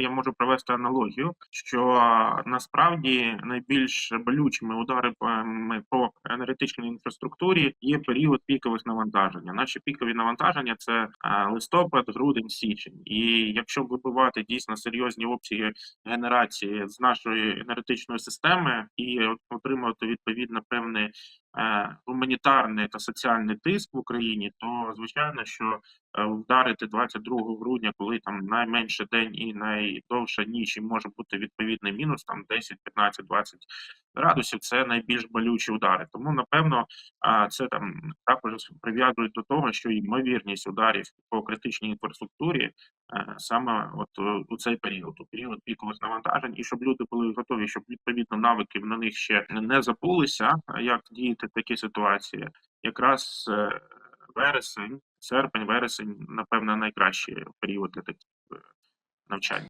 Я можу провести аналогію, що насправді найбільш болючими ударами по енергетичній інфраструктурі є період пікових навантаження. Наші пікові навантаження це листопад, грудень, січень. І якщо вибивати дійсно серйозні обсяги генерації з нашої енергетичної системи і отримувати відповідно певний гуманітарний та соціальний тиск в Україні, то звичайно, що е, вдарити 22 грудня, коли там найменший день і найдовша ніч, і може бути відповідний мінус, там 10, 15, 20 градусів, це найбільш болючі удари. Тому напевно а, це там також прив'язують до того, що ймовірність ударів по критичній інфраструктурі е, саме от е, у цей період, у період пікових навантажень, і щоб люди були готові, щоб відповідно навиків на них ще не забулися, а як діяти в такій ситуації, якраз е, вересень, серпень, вересень, напевно, найкращий період для таких е, навчань.